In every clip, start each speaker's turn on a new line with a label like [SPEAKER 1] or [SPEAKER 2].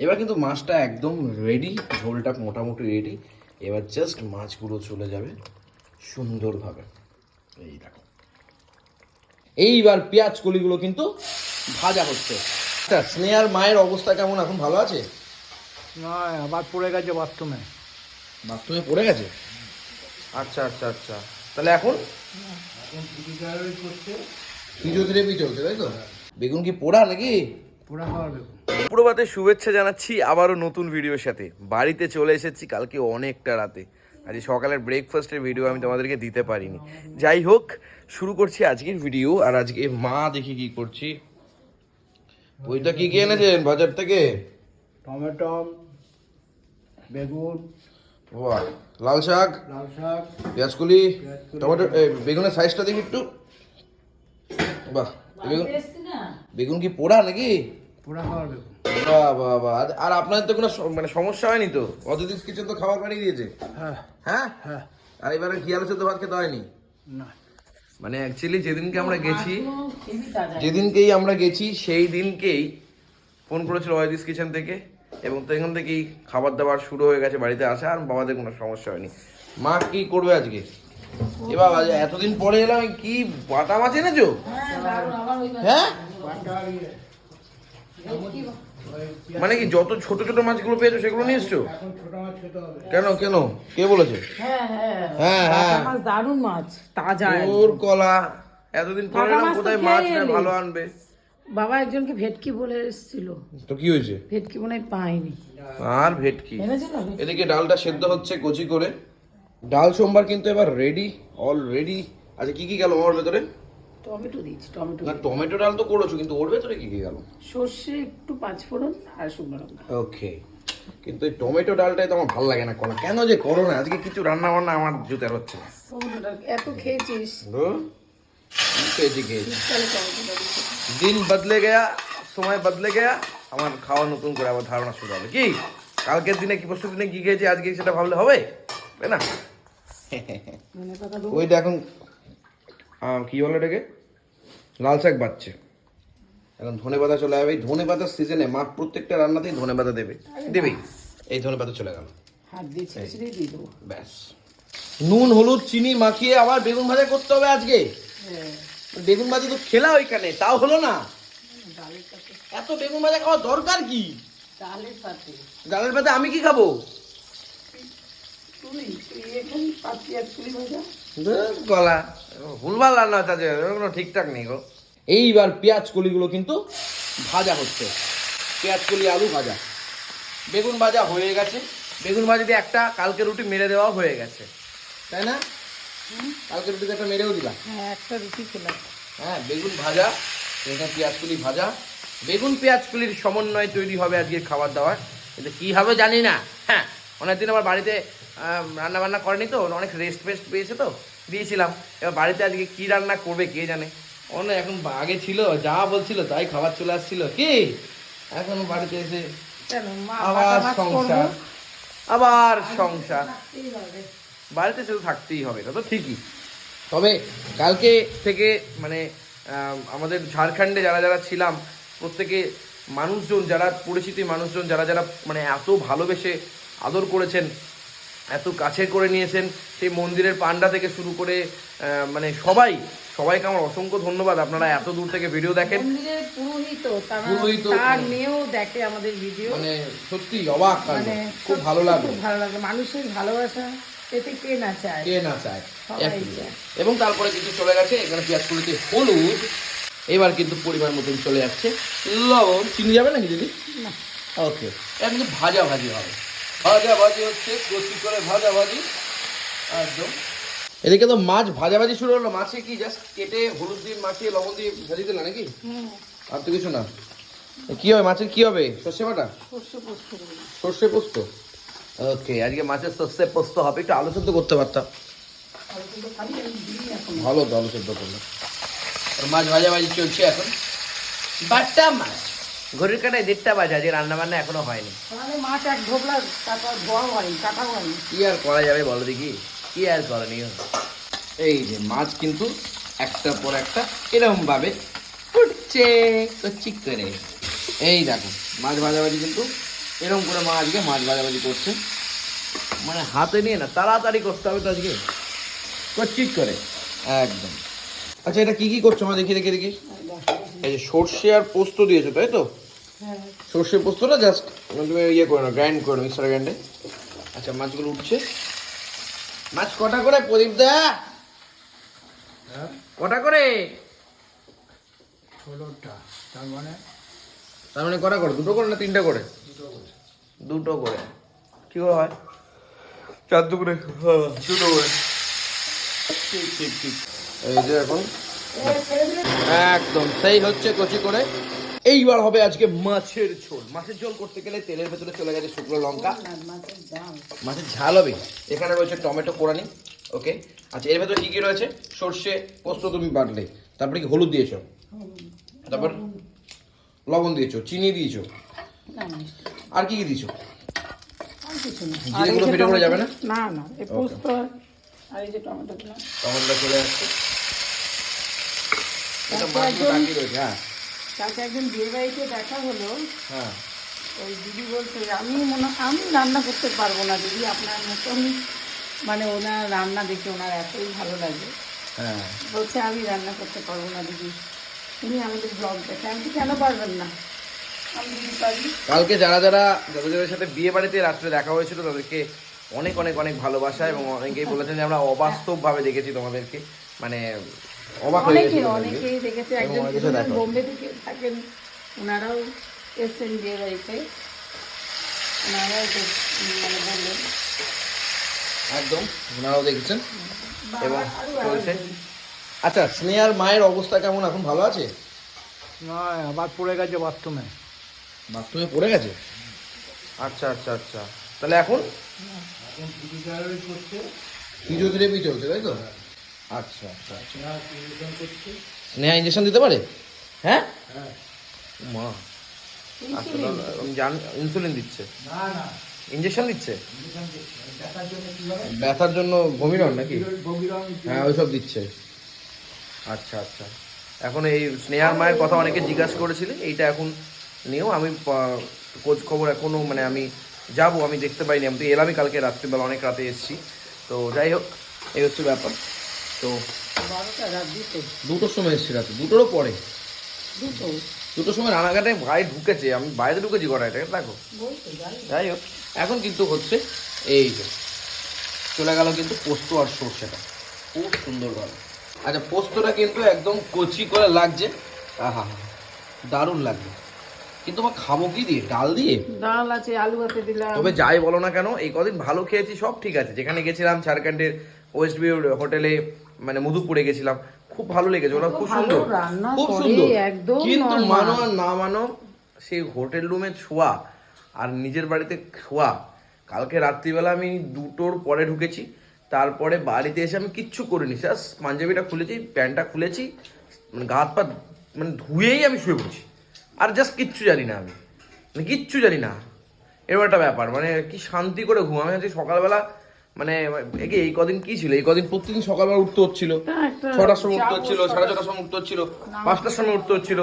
[SPEAKER 1] এবার কিন্তু মাছটা একদম রেডি ঝোলটা মোটামুটি রেডি এবার জাস্ট মাছগুলো চলে যাবে সুন্দরভাবে। এই দেখো। এইবার পেঁয়াজ কলিগুলো কিন্তু ভাজা হচ্ছে। আচ্ছা স্নেহার মায়ের অবস্থা কেমন? এখন ভালো আছে?
[SPEAKER 2] না আবার পড়ে গেছে বাথরুমে।
[SPEAKER 1] বাথরুমে পড়ে গেছে? আচ্ছা আচ্ছা আচ্ছা। তাহলে এখন? ফিজিওথেরাপি চলছে তাই তো? বেগুন কি পোড়া নাকি? প্রভাতে শুভেচ্ছা জানাচ্ছি আবারও নতুন ভিডিওর সাথে। বাড়িতে চলে এসেছি কালকে অনেকটা রাতে। আজ সকালের ব্রেকফাস্টের ভিডিও আমি তোমাদেরকে দিতে পারিনি। যাই হোক শুরু করছি আজকের ভিডিও আর আজকে মা দেখি কি করছি। ওইটা কি কি এনেছেন বাজার থেকে?
[SPEAKER 2] টমেটো বেগুন
[SPEAKER 1] বাহ লাল শাক
[SPEAKER 2] লাল শাক
[SPEAKER 1] পেঁয়াজকুলি টমেটো বেগুনের সাইজটা দেখি একটু। বাহ বেগুন বেগুন কি পোড়া নাকি?
[SPEAKER 2] পোড়া খাওয়ার বেগুন।
[SPEAKER 1] বাহ আর- আর আপনাদের তো কোনো মানে সমস্যা হয়নি তো? অতিথি কিচেন তো খাবার পাঠিয়ে দিয়েছে।
[SPEAKER 2] হ্যাঁ।
[SPEAKER 1] হ্যাঁ?
[SPEAKER 2] হ্যাঁ।
[SPEAKER 1] আর এবারে কি আলো সেদ্ধ ভাত খেতে হয়নি?
[SPEAKER 2] না।
[SPEAKER 1] মানে অ্যাকচুয়ালি যেদিনকে আমরা গেছি যেদিনকেই আমরা গেছি সেই দিনকেই ফোন করেছিল অয়দিস কিচেন থেকে এবং তো এখান থেকেই খাবার দাবার শুরু হয়ে গেছে বাড়িতে আসা আর বাবাদের কোনো সমস্যা হয়নি। মা কি করবে আজকে? এ বাবা এতদিন পরে এলাম কি বাটা মাছ এনেছো? হ্যাঁ? মানে কি যত ছোট ছোট মাছগুলো পেয়েছ সেগুলো নিয়ে এসছো? কেন কেন? কে বলেছে?
[SPEAKER 3] হ্যাঁ হ্যাঁ।
[SPEAKER 1] হ্যাঁ হ্যাঁ।
[SPEAKER 3] মাছ দারুণ মাছ তাজা
[SPEAKER 1] ওর কলা এতদিন পরে এলাম কোথায় মাছ ভালো আনবে?
[SPEAKER 3] বাবা একজনকে ভেটকি বলে এসেছিল।
[SPEAKER 1] তো কি হয়েছে?
[SPEAKER 3] ভেটকি মনে হয় পাইনি
[SPEAKER 1] আর ভেটকি? এদিকে ডালটা সেদ্ধ হচ্ছে কচি করে। ডাল সোমবার কিন্তু এবার রেডি অল রেডি আচ্ছা কি কি গেল ওর ভেতরে?
[SPEAKER 3] টমেটো দিয়েছি টমেটো
[SPEAKER 1] না টমেটো ডাল তো করেছ কিন্তু ওর ভেতরে কি কি গেল?
[SPEAKER 3] সর্ষে একটু পাঁচফোড়ন আর শুকনো লঙ্কা।
[SPEAKER 1] ওকে। কিন্তু এই টমেটো ডালটাই তো আমার ভালো লাগে না করা কেন যে করো না? আজকে কিছু রান্না বান্না আমার জুতার হচ্ছে না।
[SPEAKER 3] এত খেয়েছিস?
[SPEAKER 1] খেয়েছি খেয়েছি। দিন বদলে গেয়া সময় বদলে গেয়া আমার খাওয়া নতুন করে আবার ধারণা শুরু হবে। কি? কালকের দিনে কি পরশু দিনে কি খেয়েছি আজকে সেটা ভাবলে হবে? তাই না? ওইটা এখন কি বলে এটাকে লাল শাক বাচ্চে এখন ধনে পাতা চলে যাবে এই ধনে পাতার সিজনে মা প্রত্যেকটা রান্নাতেই ধনে পাতা দেবে। দেবেই এই ধনে পাতা চলে গেল। ব্যাস। নুন হলুদ চিনি মাখিয়ে আবার বেগুন ভাজা করতে হবে আজকে।
[SPEAKER 3] হ্যাঁ।
[SPEAKER 1] বেগুন ভাজা তো খেলা ওইখানে তাও হলো না। এত বেগুন ভাজা খাওয়া দরকার কি?
[SPEAKER 3] ডালের
[SPEAKER 1] পাতে আমি কি খাব?
[SPEAKER 3] তুই এখন পেঁয়াজ কুড়ি ভাজা।
[SPEAKER 1] গলা। ভুলভাল রান্না হচ্ছে আজকে, কোনো ঠিকঠাক নেই গো। এইবার পেঁয়াজ কলিগুলো কিন্তু ভাজা হচ্ছে। পেঁয়াজ কলি আলু ভাজা। বেগুন ভাজা হয়ে গেছে। বেগুন ভাজা দিয়ে একটা কালকে রুটি মেরে দেওয়া হয়ে গেছে। তাই না? কালকে রুটিতে একটা মেরেও দিলাম
[SPEAKER 3] হ্যাঁ একটা রুটি খেলাম।
[SPEAKER 1] হ্যাঁ বেগুন ভাজা এখানে পেঁয়াজ কলি ভাজা। বেগুন পেঁয়াজ কলির সমন্বয়ে তৈরি হবে আজকে খাবার দাবার। কিন্তু কী হবে জানি না। হ্যাঁ অনেকদিন আমার বাড়িতে রান্না বান্না করেনি তো অনেক রেস্ট ফেস্ট পেয়েছে তো দিয়েছিলাম। এবার বাড়িতে আজকে কি রান্না করবে কে জানে? অন্য এখন আগে ছিল যা বলছিল তাই খাবার চলে আসছিল। কি? এখন বাড়িতে এসে আবার সংসার। আবার সংসার। বাড়িতে শুধু থাকতেই হবে তো ঠিকই। তবে কালকে থেকে মানে আম, আমাদের ঝাড়খণ্ডে যারা যারা ছিলাম প্রত্যেকে মানুষজন যারা পরিচিতি মানুষজন যারা যারা মানে এত ভালোবেসে আদর করেছেন এত কাছে করে নিয়েছেন সেই মন্দিরের পান্ডা থেকে শুরু করে মানে সবাই সবাইকে আমার অসংখ্য ধন্যবাদ। আপনারা এত দূর থেকে ভিডিও দেখেন।
[SPEAKER 3] পুরোহিত তারা তার মেয়েও দেখে আমাদের ভিডিও।
[SPEAKER 1] মানে সত্যি অবাক
[SPEAKER 3] মানে
[SPEAKER 1] খুব ভালো লাগে
[SPEAKER 3] ভালো লাগে মানুষের ভালোবাসা এতে কে না চায়?
[SPEAKER 1] কে না চায়। এবং তারপরে কিন্তু চলে গেছে এখানে পেঁয়াজ কুলিতে হলুদ। এবার কিন্তু পরিমাণ মতন চলে যাচ্ছে লবণ চিনি যাবে নাকি দিদি? ওকে এটা কিন্তু ভাজা ভাজি হবে। ভাজা ভাজি হচ্ছে কচি করে ভাজা ভাজি একদম। এদিকে তো মাছ ভাজা ভাজি শুরু হলো। মাছে কি জাস্ট কেটে হলুদ দিয়ে মাখিয়ে লবণ দিয়ে ভাজি দিলা নাকি? আর তো কিছু না। কি হবে মাছের কি হবে? সর্ষে বাটা?
[SPEAKER 3] সর্ষে পোস্ত
[SPEAKER 1] সর্ষে পোস্ত? ওকে আজকে মাছের সর্ষে পোস্ত হবে। একটু আলু সেদ্ধ করতে পারতাম ভালো তো আলু সেদ্ধ করলে। মাছ ভাজা ভাজি চলছে এখন। বাটা মাছ। ঘড়ির কাটায় দেড়টা বাজে আজকে রান্না বান্না এখনও হয়নি।
[SPEAKER 3] মাছ এক ঢোকলা তারপর ধোয়া হয়নি কাটা হয়নি
[SPEAKER 1] কি আর করা যাবে বলো দেখি? কি আর করণীয়? এই যে মাছ কিন্তু একটার পর একটা এরকম ভাবে উঠছে কচি করে। এই দেখো মাছ ভাজাভাজি কিন্তু এরকম করে মা আজকে মাছ ভাজাভাজি করছে। মানে হাতে নিয়ে না তাড়াতাড়ি করতে হবে তো আজকে। কচিট করে একদম। আচ্ছা এটা কি কি করছ মা? দেখি দেখি দেখি। এই যে সর্ষে আর পোস্ত দিয়েছ তাই তো? সর্ষে পোস্তটা জাস্ট তুমি ইয়ে করে নাও গ্রাইন্ড করে নাও মিক্সার গ্রাইন্ডে আচ্ছা মাছগুলো উঠছে। মাছ কটা করে প্রদীপ দা?
[SPEAKER 2] হ্যাঁ
[SPEAKER 1] কটা করে?
[SPEAKER 2] ষোলোটা তার মানে?
[SPEAKER 1] তার মানে কটা করে দুটো করে না তিনটা করে?
[SPEAKER 2] দুটো করে।
[SPEAKER 1] দুটো করে। কি করে হয়? চার দু করে হ্যাঁ, দুটো করে। ঠিক ঠিক ঠিক এই যে এখন। একদম। সেই হচ্ছে কচি করে। এইবার হবে আজকে মাছের ঝোল। মাছের ঝোল করতে গেলে তেলের ভেতরে চলে গেছে শুকনো লঙ্কা।
[SPEAKER 3] মাছের
[SPEAKER 1] ঝাল। হবে। এখানে রয়েছে টমেটো কোরানি ওকে? আচ্ছা এর ভেতরে কি কি রয়েছে? সর্ষে পোস্ত তুমি বাটলে। তারপরে কি হলুদ দিয়েছ? তারপর লবণ। দিয়েছ চিনি দিয়েছ। আর কি কি দিয়েছ?
[SPEAKER 3] আর
[SPEAKER 1] জিরেগুলো ফেটে পড়ে যাবে না?
[SPEAKER 3] না না এই পোস্ত আর এই যে টমেটো
[SPEAKER 1] চলে আসছে। এটা
[SPEAKER 3] তারপর
[SPEAKER 1] বাকি রয়েছে হ্যাঁ।
[SPEAKER 3] কালকে একজন বিয়ে বাড়িতে দেখা হলো।
[SPEAKER 1] হ্যাঁ।
[SPEAKER 3] ওই দিদি বলছে আমি মনে আমি রান্না করতে পারব না দিদি আপনার মতন মানে ওনার রান্না দেখে ওনার এতই ভালো লাগে।
[SPEAKER 1] হ্যাঁ।
[SPEAKER 3] বলছে আমি রান্না করতে পারব না দিদি। তুমি আমাদের ব্লগ দেখে আমি কেন পারবেন না? আমি
[SPEAKER 1] কালকে যারা যারা যাদের যাদের সাথে বিয়ে বাড়িতে রাত্রে দেখা হয়েছিল তাদেরকে অনেক অনেক অনেক ভালোবাসা এবং অনেকেই বলেছেন যে আমরা অবাস্তব ভাবে দেখেছি তোমাদেরকে। মানে অবাক হয়ে গেছি।
[SPEAKER 3] অনেকেই দেখেছে একজন। বোম্বে থেকে থাকেন ওনারাও এসছেন বিয়ে বাড়িতে। ওনারাও মানে বললেন
[SPEAKER 1] একদম ওনারাও দেখেছেন। এবং চলছে। আচ্ছা স্নেহার মায়ের অবস্থা কেমন? এখন ভালো আছে?
[SPEAKER 2] না আবার পড়ে গেছে বাথরুমে।
[SPEAKER 1] বাথরুমে পড়ে গেছে? আচ্ছা আচ্ছা আচ্ছা। তাহলে এখন?
[SPEAKER 2] এখন ফিজিওথেরাপি করছে
[SPEAKER 1] ফিজিওথেরাপি চলছে তাই তো? আচ্ছা আচ্ছা আচ্ছা।
[SPEAKER 2] স্নেহা
[SPEAKER 1] ইঞ্জেকশন দিতে পারে? হ্যাঁ?
[SPEAKER 2] হ্যাঁ।
[SPEAKER 1] মা আচ্ছা
[SPEAKER 3] ইনসুলিন।
[SPEAKER 1] ইনসুলিন দিচ্ছে।
[SPEAKER 2] না না।
[SPEAKER 1] ইঞ্জেকশন দিচ্ছে? ব্যথার জন্য ভূমিরন নাকি? হ্যাঁ ওইসব দিচ্ছে। আচ্ছা আচ্ছা। এখন এই স্নেহার মায়ের কথা অনেকে জিজ্ঞাসা করেছিলে এইটা এখন নিয়েও আমি খোঁজ খবর এখনও মানে আমি যাব আমি দেখতে পাইনি। আমি তো এলামই কালকে রাত্রিবেলা অনেক রাতে এসেছি। তো যাই হোক এই হচ্ছে ব্যাপার। তো দুটোর সময় এসেছি রাতে। দুটোরও পরে।
[SPEAKER 3] দুটো।
[SPEAKER 1] দুটোর সময় রানাঘাটে ভাই ঢুকেছে। আমি বাইরে ঢুকেছি এটা দেখো।
[SPEAKER 3] যাই
[SPEAKER 1] হোক এখন কিন্তু হচ্ছে এই যে চলে গেল কিন্তু পোস্ত আর সর্ষেটা। খুব সুন্দরভাবে আচ্ছা পোস্তটা কিন্তু একদম কচি করে লাগছে। আহা দারুণ লাগবে কিন্তু আমার খাব কি দিয়ে? ডাল দিয়ে?
[SPEAKER 3] ডাল আছে আলু হাতে দিলাম।
[SPEAKER 1] তবে যাই বলো না কেন এই কদিন ভালো খেয়েছি সব ঠিক আছে। যেখানে গেছিলাম ঝাড়খণ্ডের ওয়েস্ট ভিউ হোটেলে মানে মধু মধুপুরে গেছিলাম। খুব ভালো লেগেছে ওরা খুব সুন্দর। খুব সুন্দর। কিন্তু মানো আর না মানো সেই হোটেল রুমে ছোঁয়া আর নিজের বাড়িতে শোয়া কালকে রাত্রিবেলা আমি দুটোর পরে ঢুকেছি তারপরে বাড়িতে এসে আমি কিচ্ছু করিনি জাস্ট পাঞ্জাবিটা খুলেছি প্যান্টটা খুলেছি মানে গা হাত পা মানে ধুয়েই আমি শুয়ে পড়ছি। আর জাস্ট কিচ্ছু জানি না আমি। মানে কিচ্ছু জানি না। এরকম একটা ব্যাপার মানে কি শান্তি করে ঘুম আমি সকালবেলা মানে এ কি এই কদিন কি ছিল? এই কদিন প্রতিদিন সকালবেলা উঠতে হচ্ছিল। ছটার সময় উঠতে হচ্ছিল সাড়ে ছটার সময় উঠতে হচ্ছিল পাঁচটার সময় উঠতে হচ্ছিল।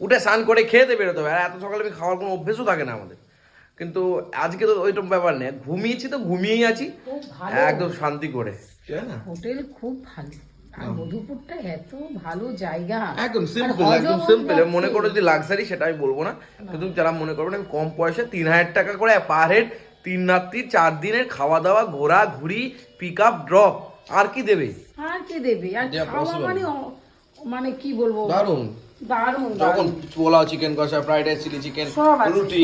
[SPEAKER 1] উঠে স্নান করে খেতে বেরোতে হবে। আর এত সকালে আমি খাওয়ার কোনো অভ্যেসও থাকে না আমাদের। কিন্তু আজকে তো ওইরকম ব্যাপার নেই। ঘুমিয়েছি তো ঘুমিয়েই আছি। একদম শান্তি করে। না?
[SPEAKER 3] হোটেল খুব ভালো। মধুপুরটা এত ভালো জায়গা।
[SPEAKER 1] একদম সিম্পল একদম সিম্পল মনে করো যে লাক্সারি সেটা আমি বলব না। কিন্তু যারা মনে করবেন আমি কম পয়সা তিন হাজার টাকা করে পার হেড তিন রাত্রি চার দিনের খাওয়া দাওয়া ঘোরা ঘুরি পিক আপ ড্রপ আর কি দেবে?
[SPEAKER 3] আর কে দেবে? আর খাওয়া মানে মানে কি বলব?
[SPEAKER 1] দারুণ।
[SPEAKER 3] দারুণ
[SPEAKER 1] যখন পোলাও চিকেন কষা ফ্রাইড রাইস চিলি চিকেন রুটি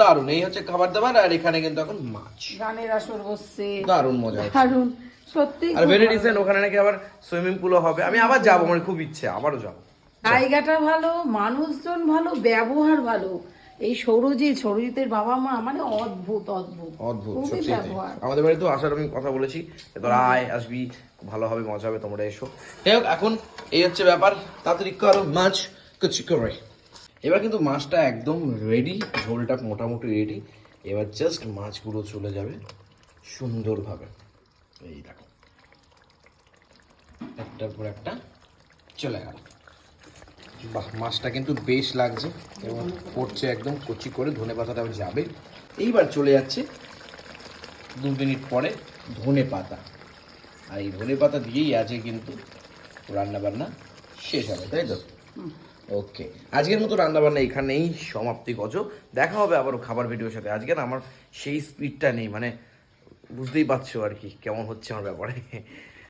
[SPEAKER 1] দারুণ। এই হচ্ছে খাবার দাবার আর এখানে কিন্তু এখন মাছ।
[SPEAKER 3] গানের আসর বসছে।
[SPEAKER 1] দারুণ মজা
[SPEAKER 3] দারুণ। সত্যি
[SPEAKER 1] আর ভেরি রিসেন্ট ওখানে নাকি আবার সুইমিং পুলও হবে। আমি আবার যাব আমার খুব ইচ্ছে আবারও যাব।
[SPEAKER 3] জায়গাটা ভালো মানুষজন ভালো ব্যবহার ভালো। এই সৌরজিৎ সৌরজিতের বাবা মা মানে অদ্ভুত অদ্ভুত।
[SPEAKER 1] অদ্ভুত সত্যি আমাদের বাড়িতেও আসার আমি কথা বলেছি তোরা আয় আসবি ভালো হবে মজা হবে তোমরা এসো। যাই হোক এখন এই হচ্ছে ব্যাপার তাড়াতাড়ি করো মাছ কুচি করে। এবার কিন্তু মাছটা একদম রেডি ঝোলটা মোটামুটি রেডি এবার জাস্ট মাছগুলো চলে যাবে সুন্দরভাবে। এই দেখো একটার পর একটা চলে গেল। বাহ মাছটা কিন্তু বেশ লাগছে এবং পড়ছে একদম কচি করে ধনে পাতাটা যাবে। এইবার চলে যাচ্ছে দু মিনিট পরে ধনে পাতা। আর এই ধনে পাতা দিয়েই আছে কিন্তু রান্না বান্না শেষ হবে তাই তো? ওকে আজকের মতো রান্নাবান্না এখানেই সমাপ্তি গজ দেখা হবে আবারও খাবার ভিডিওর সাথে। আজকে না আমার সেই স্পিডটা নেই মানে বুঝতেই পারছ আর কি কেমন হচ্ছে আমার ব্যাপারে।